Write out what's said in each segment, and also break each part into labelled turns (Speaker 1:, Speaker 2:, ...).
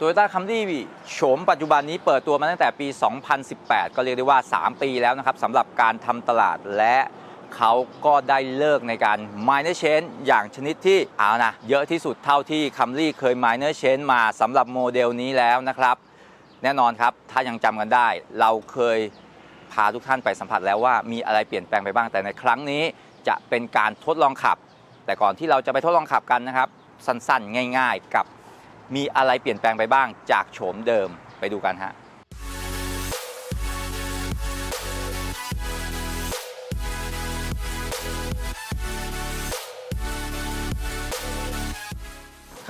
Speaker 1: Toyota Camry โฉมปัจจุบันนี้เปิดตัวมาตั้งแต่ปี 2018 ก็เรียกได้ว่า 3 ปีแล้วนะครับสำหรับการทำตลาดและเขาก็ได้เลิกในการ minor change อย่างชนิดที่เอานะเยอะที่สุดเท่าที่ Camry เคย minor change มาสำหรับโมเดลนี้แล้วนะครับ แน่นอนครับ ถ้ายังจำกันได้ เราเคยพาทุกท่านไปสัมผัสแล้วว่ามีอะไรเปลี่ยนแปลงไปบ้างแต่ในครั้งนี้จะเป็นการทดลองขับ แต่ก่อนที่เราจะไปทดลองขับกันนะครับ สั้นๆ ง่าย ๆ กับ มีอะไรเปลี่ยนแปลงไปบ้างจากโฉมเดิมไปดูกันฮะ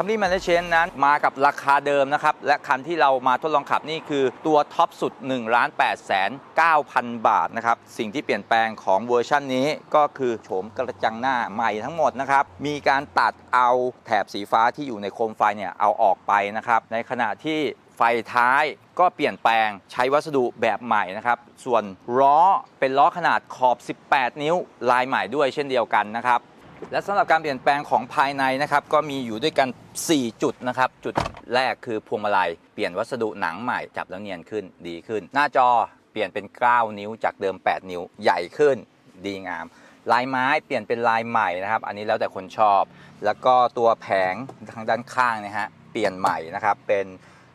Speaker 1: คัมรี่แมนเชนนั้นมากับราคาเดิมนะครับ และคันที่เรามาทดลองขับนี่คือตัวท็อปสุด1ล้าน8แสน9,000 บาทนะครับ สิ่งที่เปลี่ยนแปลงของเวอร์ชันนี้ก็คือโฉมกระจังหน้าใหม่ทั้งหมดนะครับ มีการตัดเอาแถบสีฟ้าที่อยู่ในโคมไฟเนี่ยเอาออกไปนะครับ ในขณะที่ไฟท้ายก็เปลี่ยนแปลงใช้วัสดุแบบใหม่นะครับ ส่วนล้อเป็นล้อขนาดขอบ 18 นิ้วลายใหม่ด้วยเช่นเดียวกันนะครับ และสำหรับการเปลี่ยนแปลงของภายในนะครับก็มีอยู่ด้วยกัน 4 จุดนะครับ จุดแรกคือพวงมาลัย เปลี่ยนวัสดุหนังใหม่จับแล้วเนียนขึ้นดีขึ้น หน้าจอเปลี่ยนเป็น 9 นิ้วจากเดิม 8 นิ้วใหญ่ขึ้น ดีงาม ลายไม้เปลี่ยนเป็นลายใหม่นะครับ อันนี้แล้วแต่คนชอบ แล้วก็ตัวแผงทางด้านข้างนะฮะเปลี่ยนใหม่นะครับเป็น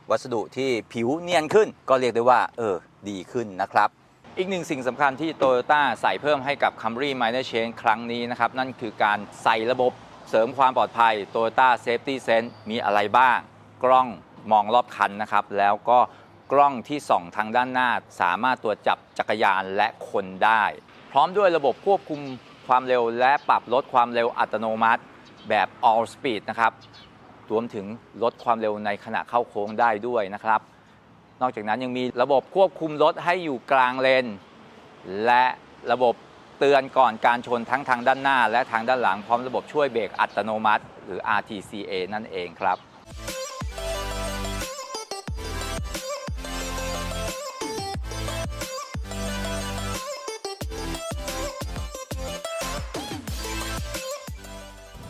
Speaker 1: วัสดุที่ผิวเนียนขึ้น ก็เรียกได้ว่าเออดีขึ้นนะครับ อีกหนึ่งสิ่งสำคัญที่ Toyota ใส่เพิ่มให้กับ Camry Minor Change ครั้งนี้นะครับ นั่นคือการใส่ระบบเสริมความปลอดภัย Toyota Safety Sense มีอะไรบ้าง กล้องมองรอบคันนะครับ แล้วก็กล้องที่ส่องทางด้านหน้า สามารถตรวจจับจักรยานและคนได้ พร้อมด้วยระบบควบคุมความเร็วและปรับลดความเร็วอัตโนมัติแบบ All Speed นะครับรวมถึงลดความเร็วในขณะเข้าโค้งได้ด้วยนะครับ นอกจากนั้นยังมีระบบควบคุมรถให้อยู่กลางเลน และระบบเตือนก่อนการชนทั้งทางด้านหน้า และทางด้านหลังพร้อมระบบช่วยเบรกอัตโนมัติ หรือ RTCA นั่นเองครับ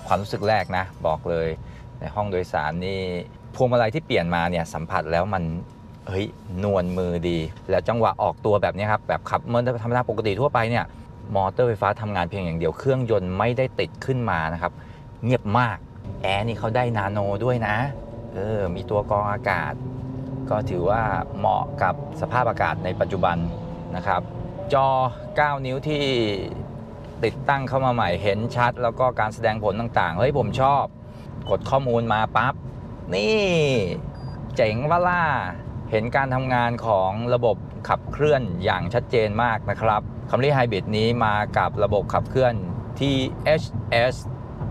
Speaker 1: ความรู้สึกแรกนะ บอกเลยในห้องโดยสารนี่พวงมาลัยที่เปลี่ยนมาเนี่ยสัมผัสแล้วมัน เฮ้ยนวลมือดี แล้วจังหวะออกตัวแบบนี้ครับแบบขับเหมื่อนธรรมดาปกติทั่วไปเนี่ยมอเตอร์ไฟฟ้าทำงานเพียงอย่างเดียวเครื่องยนต์ไม่ได้ติดขึ้นมานะครับ เงียบมากแอร์นี่เขาได้นาโนด้วยนะเออมีตัวกรองอากาศ ก็ถือว่าเหมาะกับสภาพอากาศในปัจจุบันนะครับ จอ 9 นิ้วที่ติดตั้งเข้ามาใหม่เห็นชัด แล้วก็การแสดงผลต่างๆ เฮ้ยผมชอบ กดข้อมูลมาปั๊บ นี่ เจ๋งว่าล่า เห็นการทำงานของระบบขับเคลื่อนอย่างชัดเจนมากนะครับ Camry Hybrid นี้มากับระบบขับเคลื่อน THS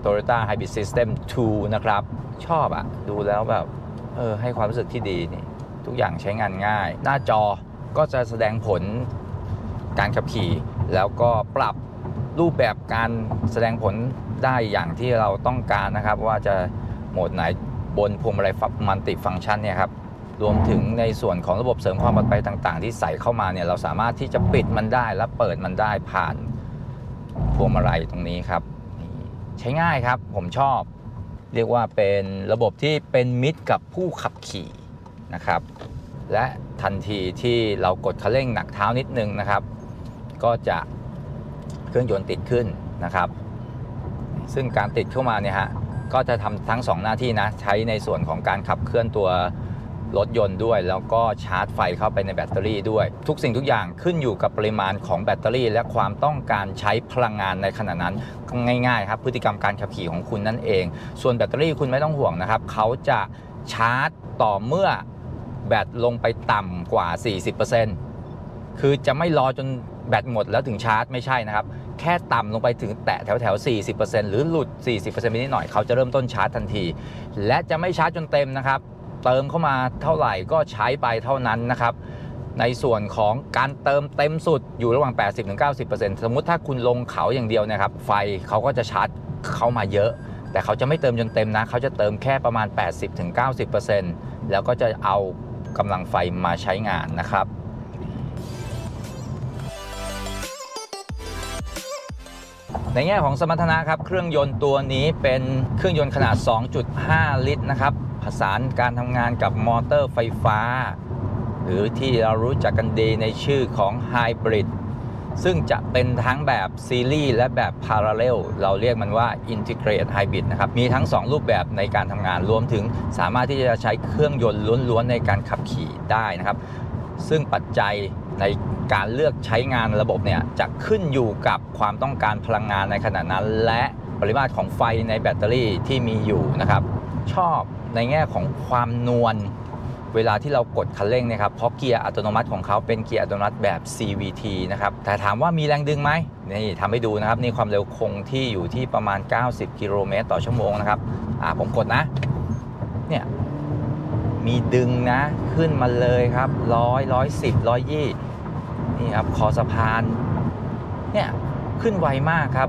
Speaker 1: Toyota Hybrid System 2 นะครับ ชอบอะดูแล้วแบบ เออ ให้ความรู้สึกที่ดีนี่ ทุกอย่างใช้งานง่าย หน้าจอก็จะแสดงผลการขับขี่ แล้วก็ปรับรูปแบบการแสดงผลได้อย่างที่เราต้องการนะครับ ว่าจะโหมดไหนบนพวงมาลัยมัลติฟังก์ชันเนี่ยครับ รวมถึงในส่วนของระบบเสริมความปลอดภัยต่าง ๆ ที่ใส่เข้ามาเนี่ยเราสามารถที่จะปิดมันได้และเปิดมันได้ผ่านพวงมาลัยตรงนี้ครับใช้ง่ายครับผมชอบ เรียกว่าเป็นระบบที่เป็นมิตรกับผู้ขับขี่นะครับ และทันทีที่เรากดคันเร่งหนักเท้านิดนึงนะครับ ก็จะเครื่องยนต์ติดขึ้นนะครับ ซึ่งการติดเข้ามาเนี่ยฮะก็จะทำทั้ง 2 หน้าที่นะใช้ในส่วนของการขับเคลื่อนตัว รถยนต์ด้วย แล้วก็ชาร์จไฟเข้าไปในแบตเตอรี่ด้วย ทุกสิ่งทุกอย่างขึ้นอยู่กับปริมาณของแบตเตอรี่ และความต้องการใช้พลังงานในขณะนั้นง่ายๆครับพฤติกรรมการขับขี่ของคุณนั่นเอง ส่วนแบตเตอรี่คุณไม่ต้องห่วงนะครับเขาจะชาร์จต่อเมื่อแบตลงไปต่ำกว่า 40%คือจะไม่รอจนแบตหมดแล้วถึงชาร์จไม่ใช่นะครับ แค่ต่ำลงไปถึงแตะแถวแถวๆ40%หรือหลุด 40%ไปนิดหน่อยเขาจะเริ่มต้นชาร์จทันที และจะไม่ชาร์จจนเต็มนะครับ เติมเข้ามาเท่าไหร่ก็ใช้ไปเท่านั้นนะครับในส่วนของการเติมเต็มสุดอยู่ระหว่าง 80-90%สมมุติถ้าคุณลงเขาอย่างเดียวนะครับไฟเขาก็จะชาร์จเข้ามาเยอะ แต่เขาจะไม่เติมจนเต็มนะเขาจะเติมแค่ประมาณ 80-90%แล้วก็จะเอากำลังไฟมาใช้งานนะครับในแง่ของสมรรถนะครับ เครื่องยนต์ตัวนี้เป็นเครื่องยนต์ขนาด 2.5 ลิตรนะครับ ผสานการทำงานกับมอเตอร์ไฟฟ้า หรือที่เรารู้จักกันดีในชื่อของไฮบริดซึ่งจะเป็นทั้งแบบซีรีส์และแบบพาราเลลเราเรียกมันว่า Integrate Hybrid นะครับ มีทั้ง 2 รูปแบบในการทำงานรวมถึงสามารถที่จะใช้เครื่องยนต์ล้วนๆในการขับขี่ได้นะครับ ซึ่งปัจจัยในการเลือกใช้งานระบบเนี่ย จะขึ้นอยู่กับความต้องการพลังงานในขณะนั้น และปริมาตรของไฟในแบตเตอรี่ที่มีอยู่นะครับ ชอบ ในแง่ของความนวลเวลาที่เรากดคันเร่งนะครับเพราะเกียร์อัตโนมัติของเขาเป็นเกียร์อัตโนมัติแบบ CVT นะครับแต่ถามว่ามีแรงดึงไหมนี่ทำให้ดูนะครับนี่ความเร็วคงที่อยู่ที่ประมาณ 90 กิโลเมตรต่อชั่วโมงนะครับอ่าผมกดนะเนี่ยมีดึงนะขึ้นมาเลยครับร้อยร้อยสิบร้อยยี่นี่ครับคอสะพานเนี่ยขึ้นไวมากครับ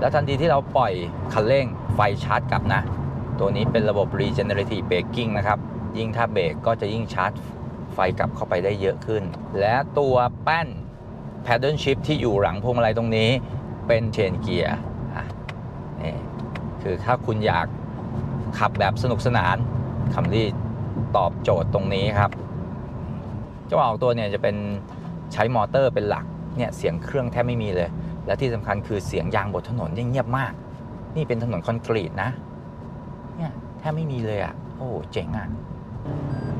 Speaker 1: แล้วทันทีที่เราปล่อยคันเร่งไฟชาร์จกลับนะ ตัวนี้เป็นระบบ regenerative braking นะครับ ยิ่งถ้าเบรกก็จะยิ่งชาร์จไฟกลับเข้าไปได้เยอะขึ้น และตัวแป้น paddle shift ที่อยู่หลังพวงมาลัยตรงนี้เป็นเชนเกียร์นี่คือถ้าคุณอยากขับแบบสนุกสนานคัมรี่ตอบโจทย์ตรงนี้ครับเจ้าออกตัวเนี่ยจะเป็นใช้มอเตอร์เป็นหลักเนี่ยเสียงเครื่องแทบไม่มีเลย และที่สำคัญคือเสียงยางบนถนนเนี่ยเงียบมาก นี่เป็นถนนคอนกรีตนะ บไม่มีเลยอะ โอ้เจ๋งอะ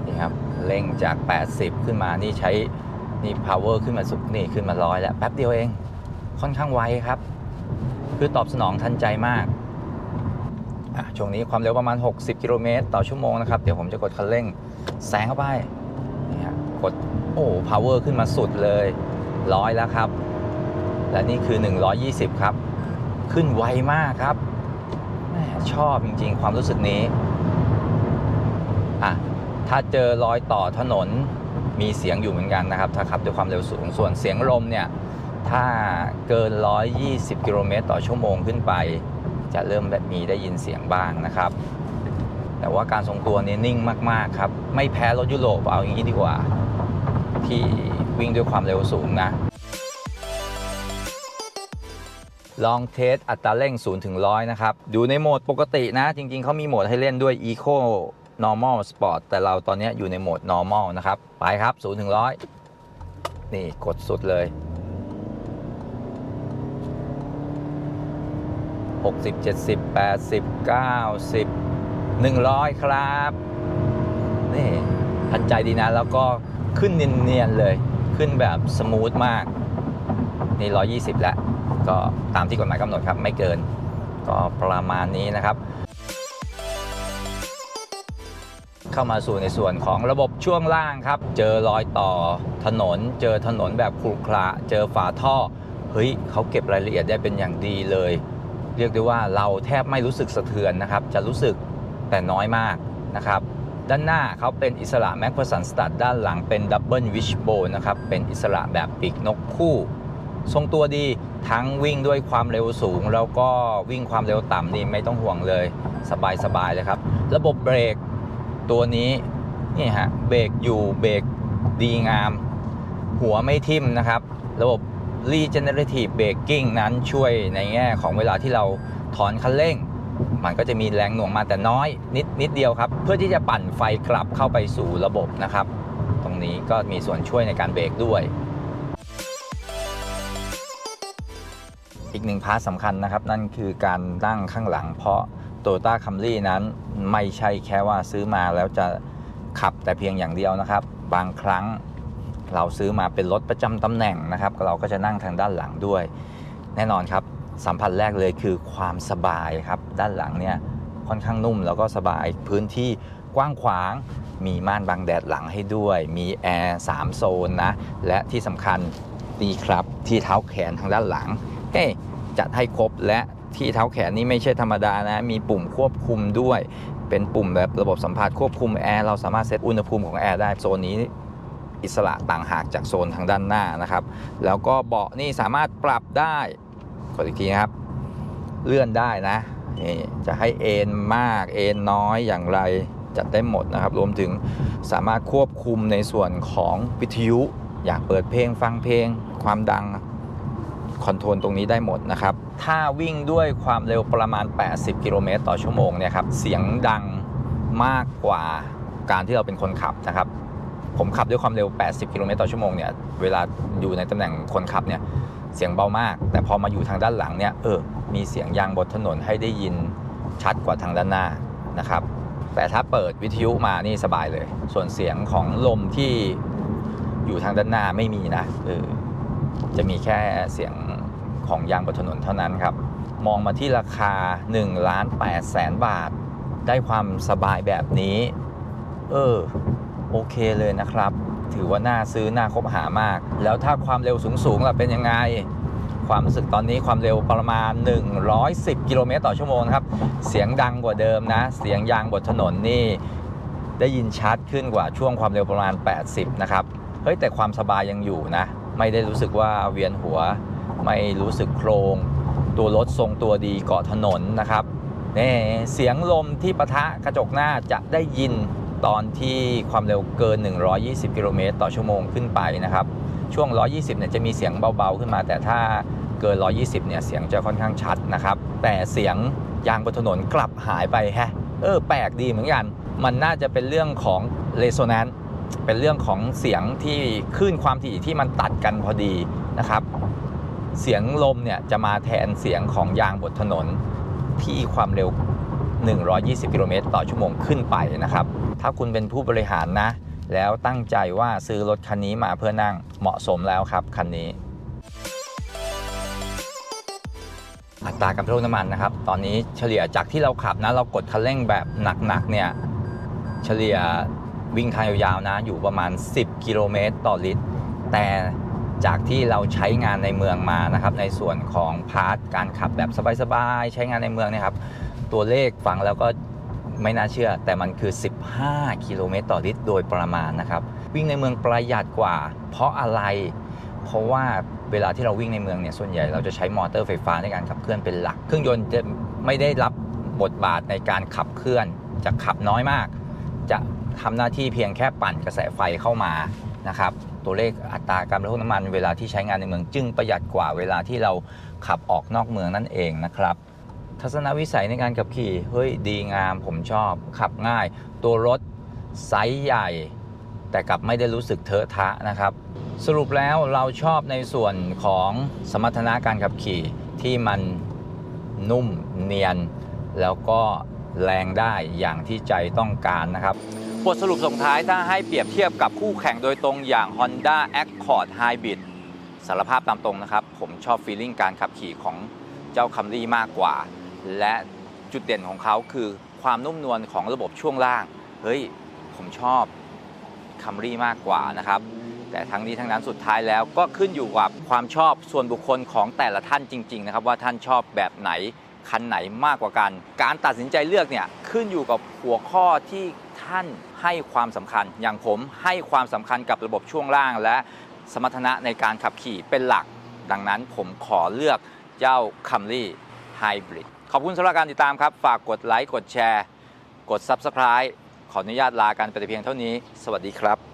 Speaker 1: นี่ครับเร่งจาก 80 ขึ้นมานี่ใช้นี่ power ขึ้นมาสุดนี่ขึ้นมาร้อยแล้วแป๊บเดียวเอง ค่อนข้างไวครับ คือตอบสนองทันใจมากอะช่วงนี้ความเร็วประมาณ 60 กิโลเมตรต่อชั่วโมงนะครับ เดี๋ยวผมจะกดคันเร่งแซงเข้าไปนี่ฮะกดโอ้ power ขึ้นมาสุดเลยร้อยแล้วครับ และนี่คือ 120 ครับ ขึ้นไวมากครับ ชอบจริง ๆ ความรู้สึกนี้อะถ้าเจอรอยต่อถนนมีเสียงอยู่เหมือนกันนะครับ ถ้าขับด้วยความเร็วสูงส่วนเสียงลมเนี่ย ถ้าเกิน 120 กิโลเมตรต่อชั่วโมงขึ้นไป จะเริ่มแบบมีได้ยินเสียงบ้างนะครับ แต่ว่าการทรงตัวนี่นิ่งมาก ๆ ครับ ไม่แพ้รถยุโรปเอาอย่างนี้ดีกว่า ที่วิ่งด้วยความเร็วสูงนะ ลองเทสอัตราเร่ง0ถึง100 นะครับ ดูในโหมดปกตินะ จริงๆ เขามีโหมดให้เล่นด้วย Eco Normal Sport แต่เราตอนนี้อยู่ในโหมด Normal นะครับ ไปครับ0ถึง100 นี่กดสุดเลย 60 70 80 90 100 ครับ นี่ทันใจดีนะ แล้วก็ขึ้นเนียนๆเลย ขึ้นแบบสมูทมาก นี่ 120 แล้ว ก็ตามที่กฎหมายกำหนดครับ ไม่เกินก็ประมาณนี้นะครับ เข้ามาสู่ในส่วนของระบบช่วงล่างครับ เจอรอยต่อถนน เจอถนนแบบขรุขระเจอฝาท่อ เฮ้ยเขาเก็บรายละเอียดได้เป็นอย่างดีเลย เรียกได้ว่าเราแทบไม่รู้สึกสะเทือนนะครับ จะรู้สึกแต่น้อยมากนะครับด้านหน้าเขาเป็นอิสระแม็กพ r สันสตัดด้านหลังเป็นดับเบิลวิชโบนะครับ เป็นอิสระแบบปีกนกคู่ ทรงตัวดีทั้งวิ่งด้วยความเร็วสูง แล้วก็วิ่งความเร็วต่ำนี่ไม่ต้องห่วงเลย สบายๆเลยครับ ระบบเบรกตัวนี้นี่ฮะเบรกอยู่เบรกดีงาม หัวไม่ทิ่มนะครับ ระบบ regenerative braking นั้นช่วยในแง่ของเวลาที่เราถอนคันเร่ง มันก็จะมีแรงหน่วงมาแต่น้อย นิดนิดเดียวครับ เพื่อที่จะปั่นไฟกลับเข้าไปสู่ระบบนะครับ ตรงนี้ก็มีส่วนช่วยในการเบรกด้วย อีกหนึ่งพาร์ทสำคัญนะครับ นั่นคือการนั่งข้างหลัง เพราะ t o y ต้าคัมรี่นั้นไม่ใช่แค่ว่าซื้อมาแล้วจะขับแต่เพียงอย่างเดียวนะครับ บางครั้งเราซื้อมาเป็นรถประจำตำแหน่งนะครับ เราก็จะนั่งทางด้านหลังด้วย แน่นอนครับสัมผัสแรกเลยคือความสบายครับ ด้านหลังเนี่ยค่อนข้างนุ่มแล้วก็สบายพื้นที่กว้างขวาง มีม่านบังแดดหลังให้ด้วย มีแอร์3โซนนะ และที่สำคัญนี่ครับที่เท้าแขนทางด้านหลังเฮ้ จัดให้ครบและที่เท้าแขนนี่ไม่ใช่ธรรมดานะ มีปุ่มควบคุมด้วย เป็นปุ่มแบบระบบสัมผัสควบคุมแอร์เราสามารถเซตอุณหภูมิของแอร์ได้โซนนี้อิสระต่างหากจากโซนทางด้านหน้านะครับ แล้วก็เบาะนี่สามารถปรับได้กดอีกทีนะครับ เลื่อนได้นะนี่จะให้เอนมากเอนน้อยอย่างไรจัดได้หมดนะครับ รวมถึงสามารถควบคุมในส่วนของวิทยุ อยากเปิดเพลงฟังเพลง ความดัง คอนโทรลตรงนี้ได้หมดนะครับ ถ้าวิ่งด้วยความเร็วประมาณ 80 กิโลเมตรต่อชั่วโมงเนี่ยครับเสียงดังมากกว่าการที่เราเป็นคนขับนะครับผมขับด้วยความเร็ว 80 กิโลเมตรต่อชั่วโมงเนี่ย เวลาอยู่ในตำแหน่งคนขับเนี่ย เสียงเบามาก แต่พอมาอยู่ทางด้านหลังเนี่ย เออ มีเสียงยางบนถนนให้ได้ยินชัดกว่าทางด้านหน้านะครับ แต่ถ้าเปิดวิทยุมานี่สบายเลย ส่วนเสียงของลมที่อยู่ทางด้านหน้าไม่มีนะ เออ จะมีแค่เสียง ของยางบนถนนเท่านั้นครับ มองมาที่ราคา1ล้าน8แสนบาท ได้ความสบายแบบนี้ เออ โอเคเลยนะครับ ถือว่าน่าซื้อน่าคบหามาก แล้วถ้าความเร็วสูงๆล่ะเป็นยังไง ความรู้สึกตอนนี้ความเร็วประมาณ 110 กิโลเมตรต่อชั่วโมงครับ เสียงดังกว่าเดิมนะ เสียงยางบนถนนนี่ได้ยินชัดขึ้นกว่าช่วงความเร็วประมาณ 80 นะครับ เฮ้ยแต่ความสบายยังอยู่นะ ไม่ได้รู้สึกว่าเวียนหัว ไม่รู้สึกโครง ตัวรถทรงตัวดีเกาะถนนนะครับนี่เสียงลมที่ปะทะกระจกหน้าจะได้ยินตอนที่ความเร็วเกิน 120 กิโลเมตรต่อชั่วโมงขึ้นไปนะครับ ช่วง 120 เนี่ยจะมีเสียงเบา ๆ ขึ้นมา แต่ถ้าเกิน 120 เนี่ยเสียงจะค่อนข้างชัดนะครับ แต่เสียงยางบนถนนกลับหายไปแฮะ เออ แปลกดีเหมือนกัน มันน่าจะเป็นเรื่องของ resonance เป็นเรื่องของเสียงที่คลื่นความถี่ที่มันตัดกันพอดีนะครับ เสียงลมเนี่ยจะมาแทนเสียงของยางบนถนนที่ความเร็ว 120 กิโลเมตรต่อชั่วโมงขึ้นไปนะครับ ถ้าคุณเป็นผู้บริหารนะ แล้วตั้งใจว่าซื้อรถคันนี้มาเพื่อนั่งเหมาะสมแล้วครับคันนี้ อัตราการเพิ่มน้ำมันนะครับ ตอนนี้เฉลี่ยจากที่เราขับนะ เรากดคันเร่งแบบหนักๆเนี่ยเฉลี่ยวิ่งทางยาวๆนะ อยู่ประมาณ 10 กิโลเมตรต่อลิตร แต่ จากที่เราใช้งานในเมืองมานะครับ ในส่วนของพาร์ทการขับแบบสบายๆใช้งานในเมืองนะครับ ตัวเลขฟังแล้วก็ไม่น่าเชื่อ แต่มันคือ 15 กิโลเมตรต่อลิตรโดยประมาณนะครับ วิ่งในเมืองประหยัดกว่า เพราะอะไร เพราะว่าเวลาที่เราวิ่งในเมืองเนี่ยส่วนใหญ่เราจะใช้มอเตอร์ไฟฟ้าในการขับเคลื่อนเป็นหลัก เครื่องยนต์จะไม่ได้รับบทบาทในการขับเคลื่อน จะขับน้อยมาก จะทำหน้าที่เพียงแค่ปั่นกระแสไฟเข้ามานะครับ ตัวเลขอัตราการบริโภคน้ำมันเวลาที่ใช้งานในเมือง จึงประหยัดกว่าเวลาที่เราขับออกนอกเมืองนั่นเองนะครับ ทัศนวิสัยในการขับขี่เฮ้ยดีงามผมชอบ ขับง่าย ตัวรถไซส์ใหญ่ แต่กลับไม่ได้รู้สึกเทอะทะนะครับ สรุปแล้วเราชอบในส่วนของสมรรถนะการขับขี่ที่มันนุ่มเนียน แล้วก็แรงได้อย่างที่ใจต้องการนะครับ บทสรุปส่งท้ายถ้าให้เปรียบเทียบกับคู่แข่งโดยตรงอย่าง Honda Accord Hybrid สารภาพตามตรงนะครับ ผมชอบฟีลลิ่งการขับขี่ของเจ้าคัมรี่มากกว่า และจุดเด่นของเขาคือความนุ่มนวลของระบบช่วงล่าง เฮ้ย ผมชอบคัมรี่มากกว่านะครับ แต่ทั้งนี้ทั้งนั้นสุดท้ายแล้วก็ขึ้นอยู่กับความชอบส่วนบุคคลของแต่ละท่านจริง ๆ นะครับ ว่าท่านชอบแบบไหนคันไหนมากกว่ากัน การตัดสินใจเลือกเนี่ยขึ้นอยู่กับหัวข้อที่ ท่านให้ความสำคัญ อย่างผมให้ความสำคัญกับระบบช่วงล่าง และสมรรถนะในการขับขี่เป็นหลัก ดังนั้นผมขอเลือกเจ้า Camry Hybrid ขอบคุณสำหรับการติดตามครับ ฝากกดไลค์ กดแชร์ กด Subscribe ขออนุญาตลากันไปแต่เพียงเท่านี้ สวัสดีครับ